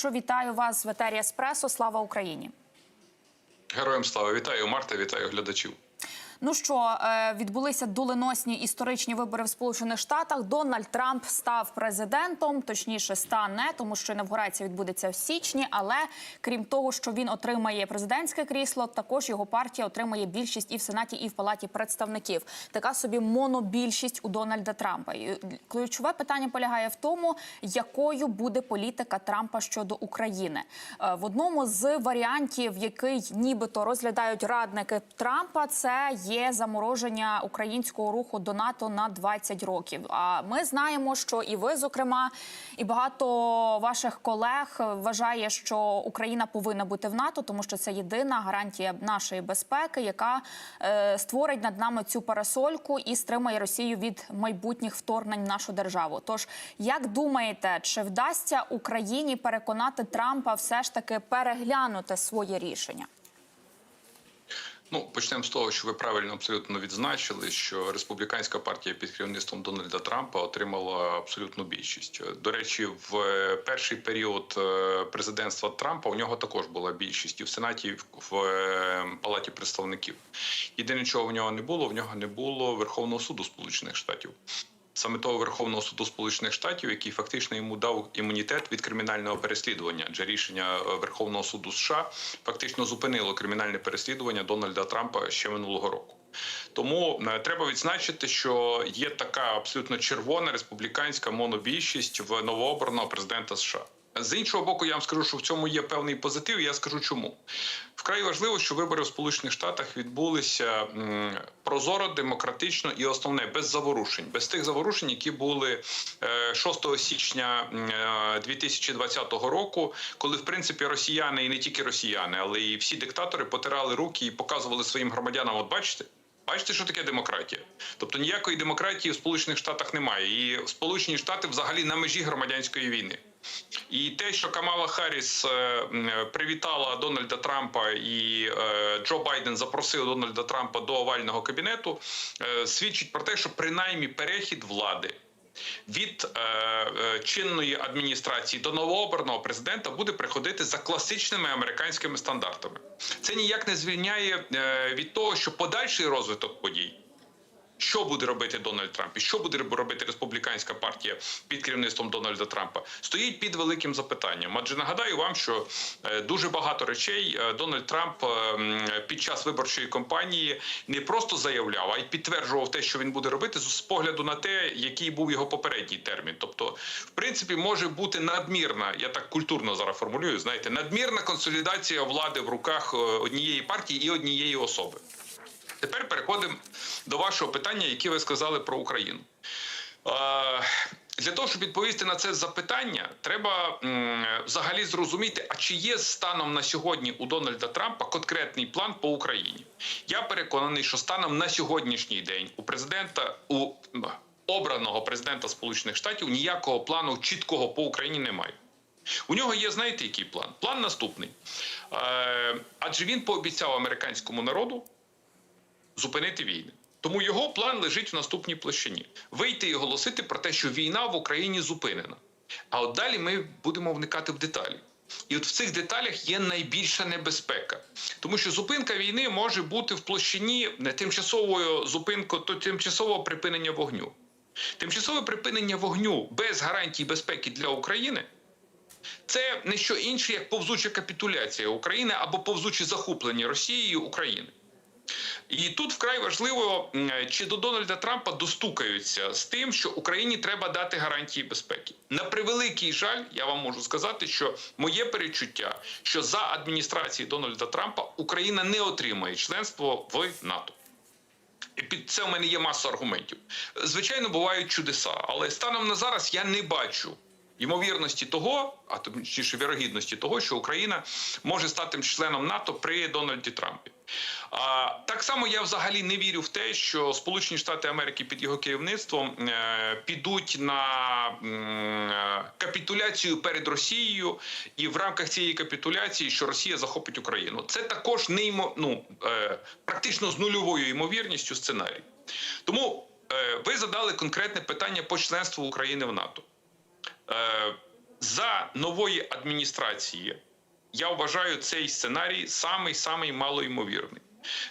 Дрогобичу. Вітаю вас в етері Еспресо. Слава Україні. Героям слава вітаю Марта, вітаю глядачів. Ну що е, відбулися доленосні історичні вибори в Сполучених Штатах. Дональд Трамп став президентом, точніше стане, тому що інавгурація відбудеться в січні. Але крім того, що він отримає президентське крісло, також його партія отримає більшість і в сенаті, і в палаті представників. Така собі монобільшість у Дональда Трампа. І ключове питання полягає в тому, якою буде політика Трампа щодо України. Е, В одному з варіантів, який нібито розглядають радники Трампа, це є замороження українського руху до НАТО на 20 років. А ми знаємо, що і ви, зокрема, і багато ваших колег вважає, що Україна повинна бути в НАТО, тому що це єдина гарантія нашої безпеки, яка е, створить над нами цю парасольку і стримає Росію від майбутніх вторгнень в нашу державу. Тож, як думаєте, чи вдасться Україні переконати Трампа все ж таки переглянути своє рішення? Ну, почнемо з того, що ви правильно абсолютно відзначили, що республіканська партія під керівництвом Дональда Трампа отримала абсолютну більшість. До речі, в е, перший період е, президентства Трампа у нього також була більшість і в сенаті, і в- е, палаті представників. Єдине, чого в нього не було, в нього не було Верховного суду Сполучених Штатів. Саме того Верховного суду Сполучених Штатів, який фактично йому дав імунітет від кримінального переслідування, адже рішення е, Верховного суду США фактично зупинило кримінальне переслідування Дональда Трампа ще минулого року. Тому е, треба відзначити, що є така абсолютно червона республіканська монобільшість в новообраного президента США. З іншого боку, я вам скажу, що в цьому є певний позитив. Я скажу чому. Вкрай важливо, що вибори в Сполучених Штатах відбулися прозоро, демократично і основне без заворушень, без тих заворушень, які були е, 6 січня м, е, 2020 року, коли в принципі росіяни і не тільки росіяни, але і всі диктатори потирали руки і показували своїм громадянам. От бачите. Бачите, що таке демократія? Тобто ніякої демократії в Сполучених Штатах немає, і Сполучені Штати взагалі на межі громадянської війни. І те, що Камала Харріс е, привітала Дональда Трампа і е, Джо Байден запросив Дональда Трампа до овального кабінету, е, свідчить про те, що принаймні перехід влади. Від е, е, чинної адміністрації до новообраного президента буде приходити за класичними американськими стандартами. Це ніяк не звільняє е, від того, що подальший розвиток подій що буде робити Дональд Трамп і що буде робити республіканська партія під керівництвом Дональда Трампа, стоїть під великим запитанням. Адже нагадаю вам, що е, дуже багато речей е, Дональд Трамп е, під час виборчої кампанії не просто заявляв, а й підтверджував те, що він буде робити з погляду на те, який був його попередній термін. Тобто, в принципі, може бути надмірна, я так культурно зараз формулюю, знаєте, надмірна консолідація влади в руках однієї партії і однієї особи. Тепер переходимо до вашого питання, яке ви сказали про Україну. Для того, щоб відповісти на це запитання, треба взагалі зрозуміти, а чи є станом на сьогодні у Дональда Трампа конкретний план по Україні. Я переконаний, що станом на сьогоднішній день у президента у обраного президента Сполучених Штатів ніякого плану чіткого по Україні немає. У нього є, знаєте, який план? План наступний. Е, адже він пообіцяв американському народу зупинити війни. Тому його план лежить в наступній площині: вийти і оголосити про те, що війна в Україні зупинена. А от далі ми будемо вникати в деталі. І от в цих деталях є найбільша небезпека, тому що зупинка війни може бути в площині тимчасовою зупинкою, то тимчасового припинення вогню. Тимчасове припинення вогню без гарантій безпеки для України це не що інше, як повзуча капітуляція України або повзуче захоплення Росією України. І тут вкрай важливо, чи до Дональда Трампа достукаються з тим, що Україні треба дати гарантії безпеки. На превеликий жаль, я вам можу сказати, що моє перечуття, що за адміністрації Дональда Трампа Україна не отримає членство в НАТО. І під це в мене є маса аргументів. Звичайно, бувають чудеса, але станом на зараз я не бачу ймовірності того, а точніше вірогідності того, що Україна може стати членом НАТО при Дональді Трампі. А так само я взагалі не вірю в те, що Сполучені Штати Америки під його керівництвом е, підуть на е, капітуляцію перед Росією, і в рамках цієї капітуляції, що Росія захопить Україну. Це також неймо, ну, е, практично з нульовою ймовірністю сценарій. Тому ви задали конкретне питання по членству України в НАТО. За нової адміністрації я вважаю цей сценарій самий самий малоймовірний.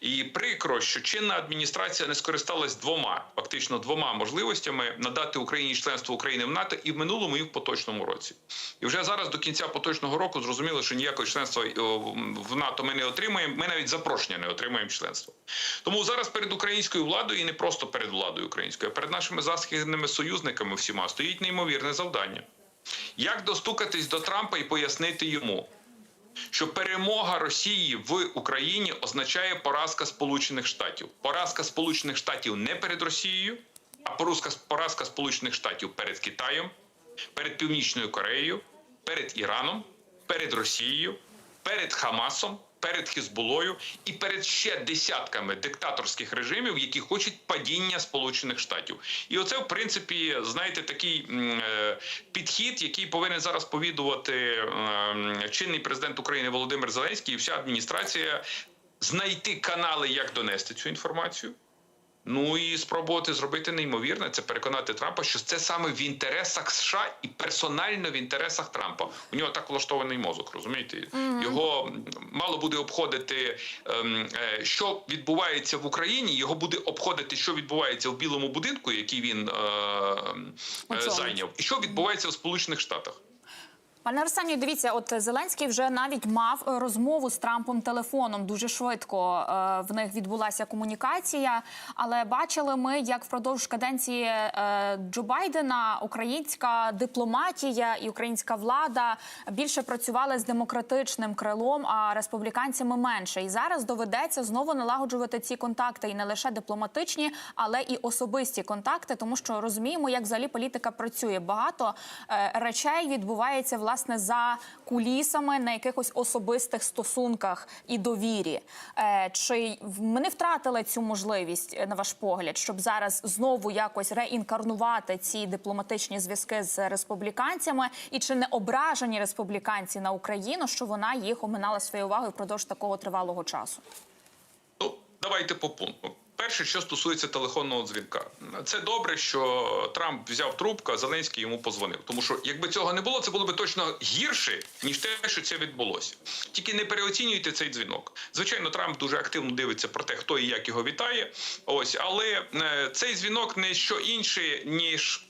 І прикро, що чинна адміністрація не скористалась двома, фактично двома можливостями надати Україні членство України в НАТО і в минулому, і в поточному році. І вже зараз до кінця поточного року зрозуміло, що ніякого членства в НАТО ми не отримаємо. Ми навіть запрошення не отримаємо членства. Тому зараз перед українською владою і не просто перед владою українською, а перед нашими західними союзниками всіма стоїть неймовірне завдання. Як достукатись до Трампа і пояснити йому, що перемога Росії в Україні означає поразка Сполучених Штатів. Поразка Сполучених Штатів не перед Росією, а поразка, Сполучених Штатів перед Китаєм, перед Північною Кореєю, перед Іраном, перед Росією, перед Хамасом, перед Хізбулою і перед ще десятками диктаторських режимів, які хочуть падіння Сполучених Штатів. І оце, в принципі, знаєте, такий е, підхід, який повинен зараз повідувати ем, чинний президент України Володимир Зеленський і вся адміністрація знайти канали, як донести цю інформацію. Ну і спробувати зробити неймовірне це переконати Трампа, що це саме в інтересах США і персонально в інтересах Трампа. У нього так влаштований мозок, розумієте? Його мало буде обходити, ем, е, що відбувається в Україні. Його буде обходити, що відбувається в Білому будинку, який він е, ем, е, зайняв, і що відбувається в Сполучених Штатах. Пане Арсенію, дивіться, от Зеленський вже навіть мав розмову з Трампом телефоном. Дуже швидко е, в них відбулася комунікація. Але бачили ми, як впродовж каденції е, Джо Байдена українська дипломатія і українська влада більше працювали з демократичним крилом, а республіканцями менше. І зараз доведеться знову налагоджувати ці контакти, і не лише дипломатичні, але і особисті контакти, тому що розуміємо, як взагалі політика працює. Багато е, речей відбувається власне за кулісами на якихось особистих стосунках і довірі. Е, Чи ми не втратили цю можливість, е, на ваш погляд, щоб зараз знову якось реінкарнувати ці дипломатичні зв'язки з республіканцями, і чи не ображені республіканці на Україну, що вона їх оминала своєю увагою впродовж такого тривалого часу? Ну, давайте по пункту. Перше, що стосується телефонного дзвінка, це добре, що Трамп взяв трубку, а Зеленський йому позвонив. Тому що якби цього не було, це було б точно гірше ніж те, що це відбулося. Тільки не переоцінюйте цей дзвінок. Звичайно, Трамп дуже активно дивиться про те, хто і як його вітає. Ось, але е, цей дзвінок не що інше, ніж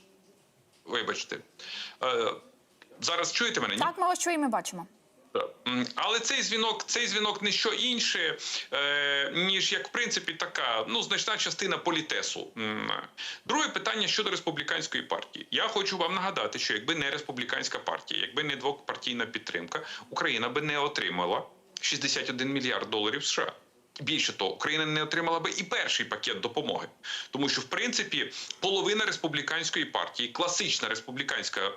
вибачте. Е, зараз чуєте мене? Ні? Так, ми ось чуємо і бачимо. Але цей дзвінок, цей дзвінок не що інше, е, ніж як в принципі така ну значна частина політесу. Друге питання щодо республіканської партії. Я хочу вам нагадати, що якби не республіканська партія, якби не двопартійна підтримка, Україна би не отримала 61 мільярд доларів США. Більше того, Україна не отримала би і перший пакет допомоги, тому що в принципі половина республіканської партії, класична республіканська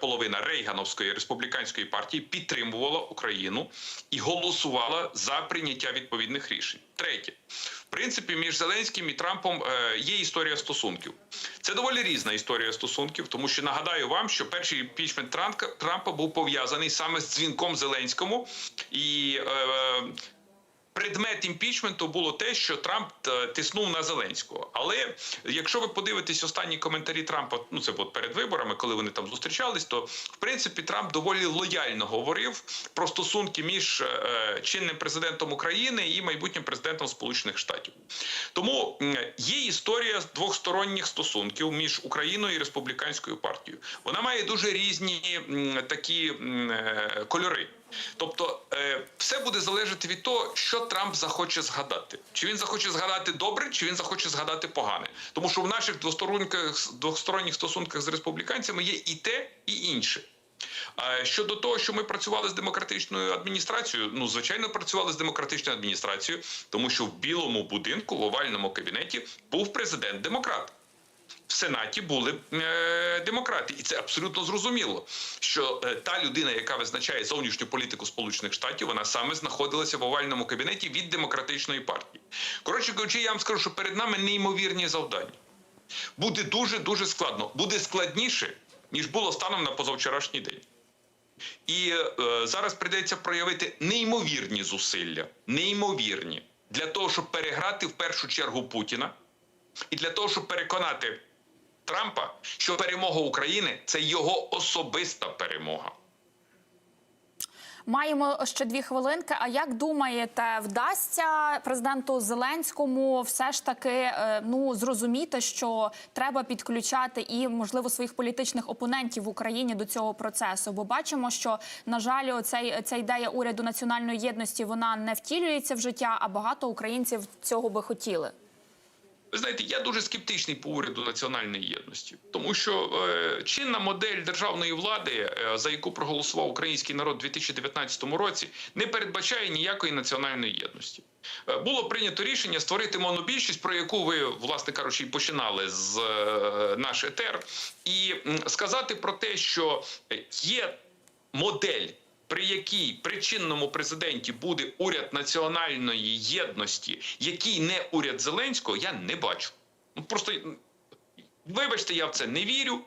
половина Рейгановської республіканської партії підтримувала Україну і голосувала за прийняття відповідних рішень. Третє, в принципі, між Зеленським і Трампом е, є історія стосунків. Це доволі різна історія стосунків, тому що нагадаю вам, що перший імпічмент Трампа, був пов'язаний саме з дзвінком Зеленському і. Е, Предмет імпічменту було те, що Трамп е, тиснув на Зеленського. Але якщо ви подивитесь останні коментарі Трампа, ну це от перед виборами, коли вони там зустрічались, то в принципі Трамп доволі лояльно говорив про стосунки між е, чинним президентом України і майбутнім президентом Сполучених Штатів. Тому є історія з двосторонніх стосунків між Україною і республіканською партією. Вона має дуже різні такі е, кольори. Тобто е, все буде залежати від того, що Трамп захоче згадати. Чи він захоче згадати добре, чи він захоче згадати погане. Тому що в наших двосторонніх, стосунках з республіканцями є і те, і інше. А щодо того, що ми працювали з демократичною адміністрацією, ну звичайно, працювали з демократичною адміністрацією, тому що в білому будинку, в овальному кабінеті, був президент демократ. В Сенаті були е, демократи, і це абсолютно зрозуміло, що е, та людина, яка визначає зовнішню політику Сполучених Штатів, вона саме знаходилася в овальному кабінеті від демократичної партії. Коротше кажучи, я вам скажу, що перед нами неймовірні завдання. Буде дуже дуже складно, буде складніше ніж було станом на позавчорашній день. І е, зараз прийдеться проявити неймовірні зусилля, неймовірні для того, щоб переграти в першу чергу Путіна, і для того, щоб переконати Трампа, що перемога України це його особиста перемога. Маємо ще дві хвилинки. А як думаєте, вдасться президенту Зеленському все ж таки е, ну зрозуміти, що треба підключати і можливо своїх політичних опонентів в Україні до цього процесу? Бо бачимо, що на жаль, оцей, ця ідея уряду національної єдності вона не втілюється в життя, а багато українців цього би хотіли. Ви знаєте, я дуже скептичний по уряду національної єдності, тому що е, чинна модель державної влади, е, за яку проголосував український народ у 2019 році, не передбачає ніякої національної єдності. Е, було прийнято рішення створити монобільшість, про яку ви, власне кажучи, і починали з е, наш етер, і сказати про те, що є модель при якій при чинному президенті буде уряд національної єдності, який не уряд Зеленського, я не бачу. Ну просто вибачте, я в це не вірю.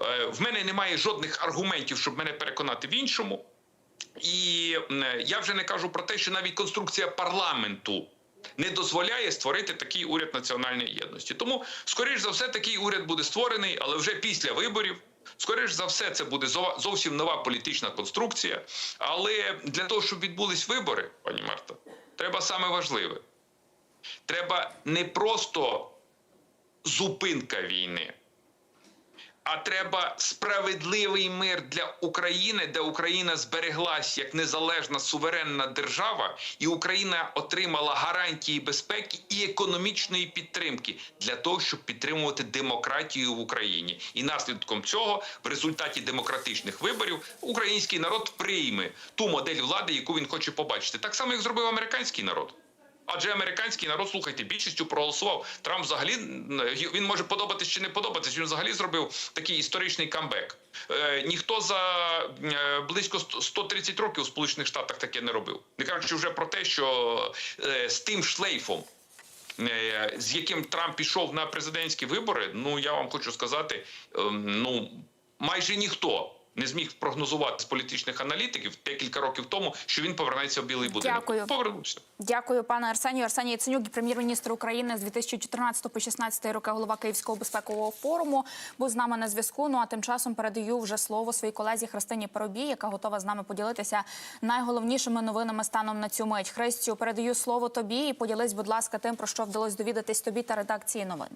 Е, В мене немає жодних аргументів, щоб мене переконати в іншому. І я вже не кажу про те, що навіть конструкція парламенту не дозволяє створити такий уряд національної єдності. Тому, скоріш за все, такий уряд буде створений, але вже після виборів. Скоріш за все, це буде зовсім нова політична конструкція. Але для того, щоб відбулись вибори, пані Марта, треба саме важливе. Треба не просто зупинка війни, а треба справедливий мир для України, де Україна збереглась як незалежна суверенна держава, і Україна отримала гарантії безпеки і економічної підтримки для того, щоб підтримувати демократію в Україні. І наслідком цього, в результаті демократичних виборів, український народ прийме ту модель влади, яку він хоче побачити, так само як зробив американський народ. Адже американський народ, слухайте, більшістю проголосував. Трамп взагалі він може подобатись чи не подобатись. Він взагалі зробив такий історичний камбек. Е, ніхто за е, близько 100 130 років у Сполучених Штатах таке не робив. Не кажучи вже про те, що е, з тим шлейфом. е, З яким Трамп пішов на президентські вибори, ну я вам хочу сказати, ем, ну майже ніхто не зміг прогнозувати з політичних аналітиків декілька років тому, що він повернеться в білий будинок. Дякую. Повернувся. Дякую, пане Арсенію. Арсеній Яценюк, прем'єр-міністр України з 2014 по 2016 роки, голова Київського безпекового форуму, був з нами на зв'язку. Ну а тим часом передаю вже слово своїй колезі Христині Парубій, яка готова з нами поділитися найголовнішими новинами станом на цю мить. Христю, передаю слово тобі і поділись, будь ласка, тим, про що вдалось довідатись тобі та редакції новин.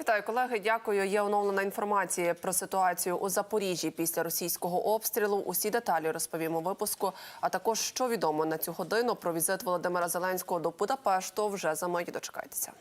Вітаю, колеги. Дякую. Є оновлена інформація про ситуацію у Запоріжжі після російського обстрілу. Усі деталі розповімо випуску. А також що відомо на цю годину про візит Володимира Зеленського до Будапешту. Вже за мить дочекайтеся.